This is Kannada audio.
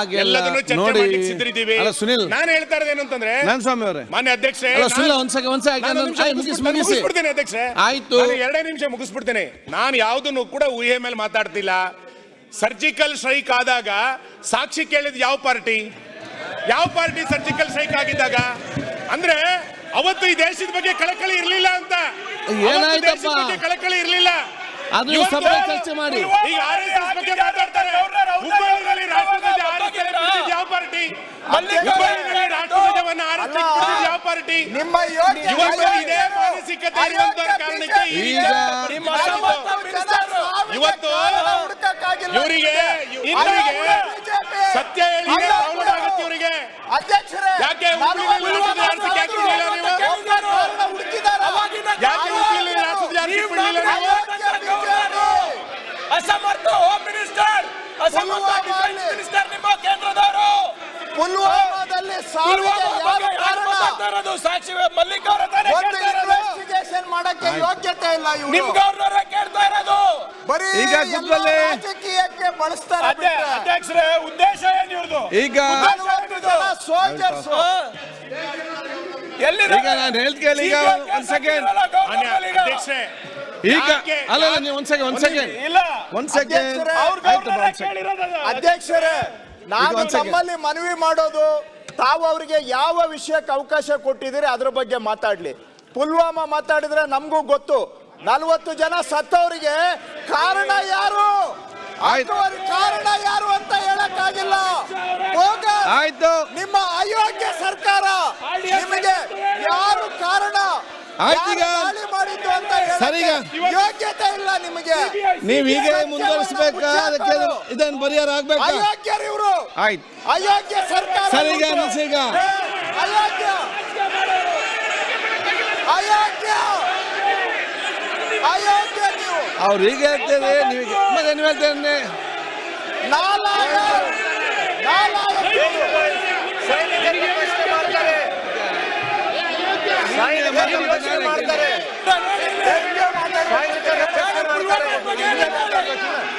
ನೋಡಿ. ಅಲ್ಲ ಸುನಿಲ್. ನಾನು ಹೇಳ್ತಾ ಇರೋದು ಅಂತಂದ್ರೆ ನಾನು ಸ್ವಾಮಿ ಅವರೇ. ಮಾನ್ಯ ಅಧ್ಯಕ್ಷರೇ ಅಲ್ಲ ಸುನಿಲ್ ಒಂದ್ ಸೆಕೆಂಡ್ ಒಂದ್ ಮುಗಿಸಿ ಮುಗಿಸ್ಬಿಡ್ತೀನಿ, ಮುಗಿಸಿ ಮುಗಿಸ್ಬಿಡ್ತೀನಿ ಆಯ್ತು. ಎರಡೇ ನಿಮಿಷ ಮುಗಿಸ್ಬಿಡ್ತೇನೆ. ನಾನು ಯಾವುದನ್ನು ಕೂಡ ಊಹೆ ಮೇಲೆ ಮಾತಾಡ್ತಿಲ್ಲ. ಸರ್ಜಿಕಲ್ ಸ್ಟ್ರೈಕ್ ಆದಾಗ ಸಾಕ್ಷಿ ಕೇಳಿದ ಯಾವ ಪಾರ್ಟಿ? ಯಾವ ಪಾರ್ಟಿ ಸರ್ಜಿಕಲ್ ಸ್ಟ್ರೈಕ್ ಆಗಿದ್ದಾಗ? ಅಂದ್ರೆ ಅವತ್ತು ಈ ದೇಶದ ಬಗ್ಗೆ ಕಳಕಳಿ ಇರ್ಲಿಲ್ಲ ಅಂತ. ಕಳಕಳಿ ಇರ್ಲಿಲ್ಲ. ಅದು ಸಭೆ ಚರ್ಚೆ ಮಾಡಿ. ಈಗ ಆರ್ ಎಸ್ ಎಸ್ ಬಗ್ಗೆ ಮಾತಾಡ್ತಾರೆ. ಹುಬ್ಬಳ್ಳಿಯಲ್ಲಿ ಯಾವ ಪಾರ್ಟಿ ಹುಬ್ಬಳ್ಳಿಯಲ್ಲಿ ರಾಷ್ಟ್ರಧ್ವಜವನ್ನು ಬಿಡಿಸಿದ್ದು ಯಾವ ಪಾರ್ಟಿ ನಿಮ್ಮ ಇವತ್ತು ಇದೇ ಮಾನಸಿಕತೆ ಇರುವಂತ ಕಾರಣಕ್ಕೆ ಇವತ್ತು ಇವರಿಗೆ ಇವರಿಗೆ ಸತ್ಯ ಹೇಳಿ ಅವಮಾನ ಆಗುತ್ತೆ ಇವರಿಗೆ. ಅಧ್ಯಕ್ಷರೇ ಯಾಕೆ ಹುಬ್ಬಳ್ಳಿಯಲ್ಲಿ ರಾಷ್ಟ್ರಧ್ವಜ ಹಾರಿಸಕ್ಕೆ ಯಾಕೆ ಬಿಡ್ಲಿಲ್ಲ ನೀವು? ಯಾಕೆ ಬಿಡ್ಲಿಲ್ಲ ನೀವು ಅಸಮರ್ಥ ಹೋಮ್ ಮಿನಿಸ್ಟರ್ ಅಸಮರ್ಥ ಡಿಫೆನ್ಸ್ ಮಿನಿಸ್ಟರ್ ನಿಮ್ಮ ಕೇಂದ್ರದವರು ಪುಲ್ವಾಮಾದಲ್ಲಿ ಸಾವಿಗೆ ಪುಲ್ವಾಮಾ ಯಾವ ಬಗ್ಗೆ ಯಾರು ಕಾರಣ ಮಾತಾಡ್ತಾ ಇರೋದು ಸಾಕ್ಷಿ ಮಲ್ಲಿಕಾರ್ ಇನ್ವೆಸ್ಟಿಗೇಷನ್ ಮಾಡಕ್ಕೆ ಯೋಗ್ಯತೆ ಇಲ್ಲ ನಿಮ್ ಕೇಳ್ತಾ ಇರೋದು. ಬರೀ ಈಗ. ರಾಜಕೀಯಕ್ಕೆ ಬಳಸ್ತಾರೆ ಅಧ್ಯಕ್ಷರೇ ಉದ್ದೇಶ ಏನು ಇವ್ರದು? ಈಗ ಸೋಲ್ಜರ್ಸ್ ಎಲ್ಲಿ ಈಗ ನಾನು ಹೇಳ್ತ ಕೇಳಿ ಈಗ ಒಂದ್ ಸೆಕೆಂಡ್ ಈಗ ಅಲ್ಲ ನೀವು ಒಂದ್ ಸೆಕೆಂಡ್ ಒಂದ್ ಸೆಕೆಂಡ್ ಇಲ್ಲ. ಒಂದ್ ಸೆಕೆಂಡ್ ಅಧ್ಯಕ್ಷರೇ, ನಾನು ನಮ್ಮಲ್ಲಿ ಮನವಿ ಮಾಡೋದು ತಾವು ಅವರಿಗೆ ಯಾವ ವಿಷಯಕ್ಕೆ ಅವಕಾಶ ಕೊಟ್ಟಿದ್ದೀರಿ ಅದ್ರ ಬಗ್ಗೆ ಮಾತಾಡಲಿ. ಪುಲ್ವಾಮಾ ಮಾತಾಡಿದ್ರೆ ನಮಗೂ ಗೊತ್ತು. ನಲ್ವತ್ತು ಜನ ಸತ್ತವರಿಗೆ ಕಾರಣ ಯಾರು? ಕಾರಣ ಯಾರು ಅಂತ ಹೇಳಕ್ಕಾಗಿಲ್ಲ. ಹೋಗ. ಆಯ್ತು. ನಿಮ್ಮ ಅಯೋಗ್ಯ ಸರ್ಕಾರ. ನಿಮಗೆ ಯಾರು ಕಾರಣ? ಹೇಳಕ್ಕೆ ಯೋಗ್ಯತೆ ಇಲ್ಲ ನಿಮಗೆ. ನೀವ್ ಹೀಗೆ ಮುಂದುವರಿಸ್ಬೇಕಾ? ಅದಕ್ಕೆ. ಇದನ್ನ ಪರಿಹಾರ ಆಗ್ಬೇಕಾ? ಅಯೋಗ್ಯರು ಇವರು. ಆಯ್ತು. ಅಯೋಗ್ಯ ಸರ್ಕಾರ ಸರಿಗ ಅನಿಸೀಗ ಅಯೋಗ್ಯ. ಅಯೋಗ್ಯ. ಅಯೋಗ್ಯ ನೀವು. ಅವ್ರು ಹೀಗೆ ಹೇಳ್ತೇವೆ ನೀವು ಮತ್ತೆ ನೀವು ಹೇಳ್ತೇನೆ ನಾಲಾಯ ನಾಲಾಯ ಮಾಡ್ತಾರೆ.